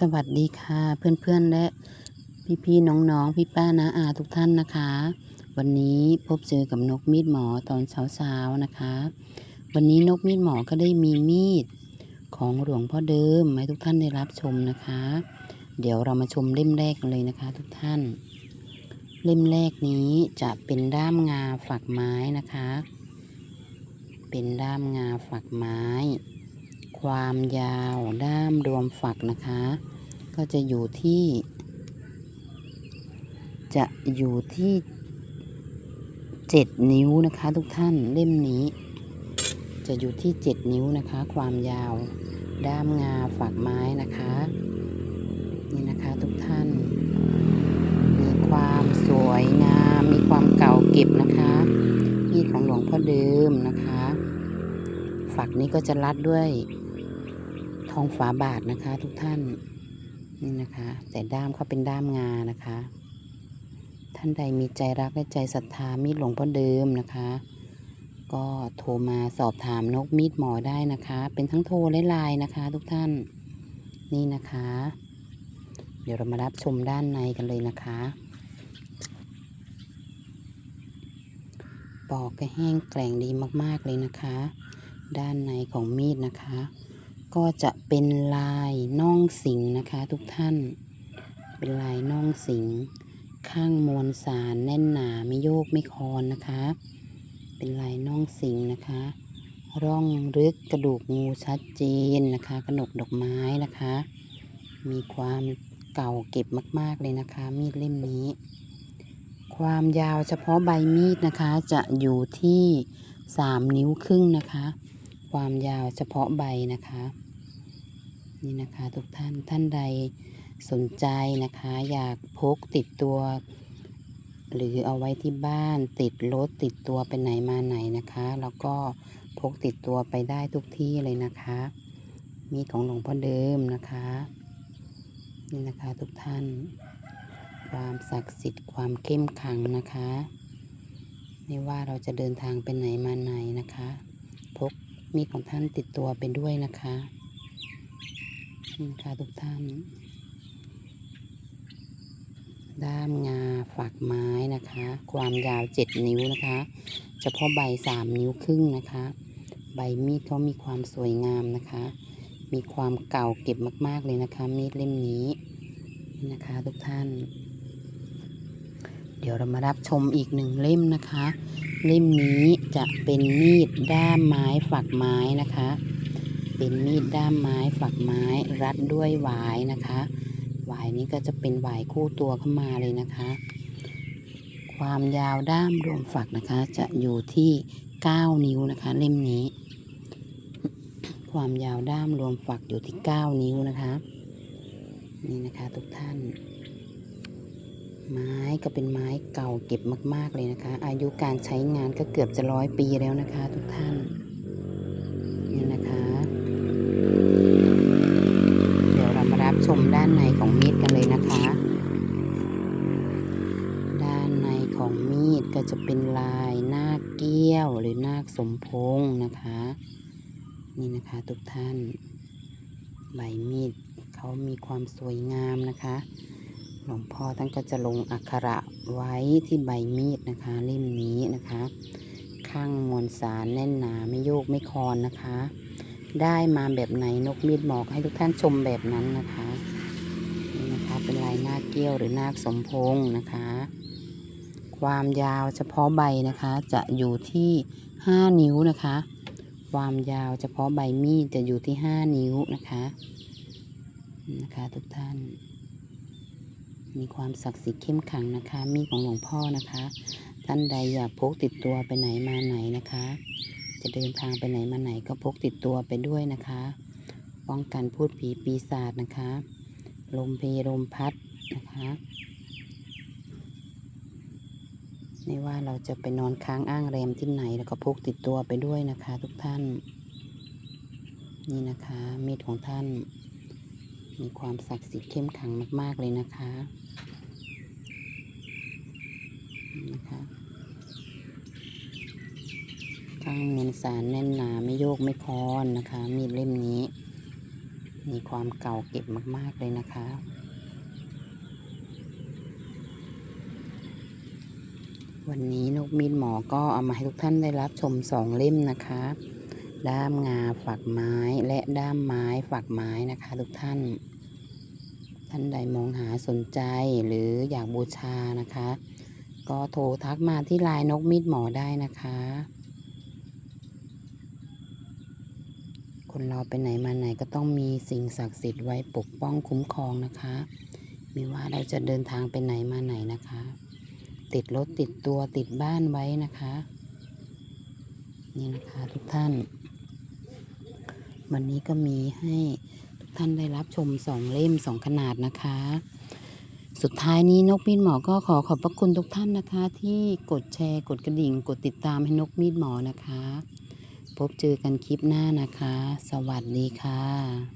สวัสดีค่ะเพื่อนๆและพี่ๆน้องๆ พี่ป้านาอาทุกท่านนะคะ วันนี้พบเจอกับนกมีดหมอตอนเช้าๆนะคะ วันนี้นกมีดหมอก็ได้มีมีดของหลวงพ่อเดิมให้ทุกท่านได้รับชมนะคะ เดี๋ยวเรามาชมเล่มแรกกันเลยนะคะ ทุกท่าน เล่มแรกนี้จะเป็นด้ามงาฝักไม้นะคะ เป็นด้ามงาฝักไม้ ความยาวด้ามรวมฝักนะคะ ก็จะอยู่ที่ จะอยู่ที่เจ็ดนิ้วนะคะทุกท่านเล่มนี้ จะอยู่ที่เจ็ดนิ้วนะคะ ความยาวด้ามงาฝักไม้นะคะ นี่นะคะทุกท่าน มีความสวยงาม มีความเก่าเก็บนะคะมีดของหลวงพ่อเดิมนะคะ ฝักนี้ก็จะรัดด้วย ทองฝาบาทนะคะ ทุกท่านนี่นะคะ แต่ด้ามเขาเป็นด้ามงานะคะ ท่านใดมีใจรักและใจศรัทธามีดหลวงพ่อเดิมนะคะ ก็โทรมาสอบถามนกมีดหมอได้นะคะ เป็นทั้งโทรและไลน์นะคะ ทุกท่านนี่นะคะ เดี๋ยวเรามารับชมด้านในกันเลยนะคะปอกก็แห้งแกร่งดีมากๆเลยนะคะ ด้านในของมีดนะคะ ก็จะเป็นลายน่องสิงนะคะ ทุกท่าน เป็นลายน่องสิง ข้างมวลสารแน่นหนาไม่โยกไม่คอนนะคะ เป็นลายน่องสิงนะคะ ร่องลึกกระดูกงูชัดเจนนะคะกระหนกดอกไม้นะคะ มีความเก่าเก็บมาก ๆ เลยนะคะ มีดเล่มนี้ ความยาวเฉพาะใบมีดนะคะจะอยู่ที่สามนิ้วครึ่งนะคะ ความยาวเฉพาะใบนะคะ นี่นะคะทุกท่านท่านใดสนใจนะคะอยากพกติดตัว หรือเอาไว้ที่บ้านติดรถติดตัวไปไหนมาไหนนะคะ แล้วก็พกติดตัวไปได้ทุกที่เลยนะคะ มีของหลวงพ่อเดิมนะคะ นี่นะคะทุกท่าน ความศักดิ์สิทธิ์ความเข้มขังนะคะ ไม่ว่าเราจะเดินทางไปไหนมาไหนนะคะ พกมีดของท่านติดตัวไปด้วยนะคะนี่นะ คะทุกท่าน ด้ามงาฝักไม้นะคะ ความยาวเจ็ดนิ้วนะคะ เฉพาะใบสามนิ้วครึ่งนะคะ ใบมีดเขามีความสวยงามนะคะ มีความเก่าเก็บมาก ๆ เลยนะคะ มีดเล่มนี้นี่นะคะทุกท่าน เดี๋ยวเรามารับชมอีกหนึ่งเล่มนะคะ เล่มนี้จะเป็นมีดด้ามไม้ฝักไม้นะคะ เป็นมีดด้ามไม้ฝักไม้รัดด้วยหวายนะคะ หวายนี้ก็จะเป็นหวายคู่ตัวเข้ามาเลยนะคะ ความยาวด้ามรวมฝักนะคะ จะอยู่ที่ 9 นิ้วนะคะ เล่มนี้ ความยาวด้ามรวมฝักอยู่ที่ 9 นิ้วนะคะ นี่นะคะทุกท่าน ไม้ก็เป็นไม้เก่าเก็บมาก ๆเลยนะคะ อายุการใช้งานก็เกือบจะร้อยปีแล้วนะคะ ทุกท่านนี่นะคะ เดี๋ยวเรามารับชมด้านในของมีดกันเลยนะคะ ด้านใน ของมีดก็จะเป็นลายนาคเกี้ยวหรือนาคสมพงนะคะ นี่นะคะทุกท่าน ใบมีดเขามีความสวยงามนะคะ หลวงพ่อท่านก็จะลงอักขระไว้ที่ใบมีดนะคะเล่มนี้นะคะ ข้างมวลสารแน่นหนาไม่โยกไม่คอนนะคะ ได้มาแบบไหนนกมีดบอกให้ทุกท่านชมแบบนั้นนะคะนี่นะคะเป็นลายหน้าเกี้ยวหรือหน้าสมพงนะคะ ความยาวเฉพาะใบนะคะ จะอยู่ที่ 5 นิ้วนะคะ ความยาวเฉพาะใบมีดจะอยู่ที่ 5 นิ้วนะคะนะคะทุกท่าน มีความศักดิ์สิทธิ์เข้มขังนะคะ มีดของหลวงพ่อนะคะ ท่านใดอยากพกติดตัวไปไหนมาไหนนะคะ จะเดินทางไปไหนมาไหนก็พกติดตัวไปด้วยนะคะป้องกันพูดผีปีศาจนะคะ ลมเพลลมพัดนะคะ ไม่ว่าเราจะไปนอนค้างอ้างแรมที่ไหน แล้วก็พกติดตัวไปด้วยนะคะ ทุกท่าน นี่นะคะ มีดของท่าน มีความศักดิ์สิทธิ์เข้มขังมาก ๆ เลยนะคะนะคะข้างมวลสารแน่นหนาไม่โยกไม่คอนนะคะ มีดเล่มนี้ มีความเก่าเก็บมาก ๆ เลยนะคะ วันนี้นกมีดหมอก็เอามาให้ทุกท่านได้รับชมสองเล่มนะคะ ด้ามงาฝักไม้และด้ามไม้ฝักไม้นะคะ ทุกท่าน ท่านใดมองหาสนใจหรืออยากบูชานะคะ ก็โทรทักมาที่ไลน์นกมีดหมอได้นะคะ คนเราไปไหนมาไหนก็ต้องมีสิ่งศักดิ์สิทธิ์ไว้ปกป้องคุ้มครองนะคะ ไม่ว่าเราจะเดินทางไปไหนมาไหนนะคะ ติดรถติดตัวติดบ้านไว้นะคะ นี่นะคะทุกท่าน วันนี้ก็มีให้ทุกท่านได้รับชมสองเล่มสองขนาดนะคะ สุดท้ายนี้นกมีดหมอก็ขอขอบพระคุณทุกท่านนะคะ ที่กดแชร์กดกระดิ่ง กดติดตามให้นกมีดหมอนะคะ พบเจอกันคลิปหน้านะคะ สวัสดีค่ะ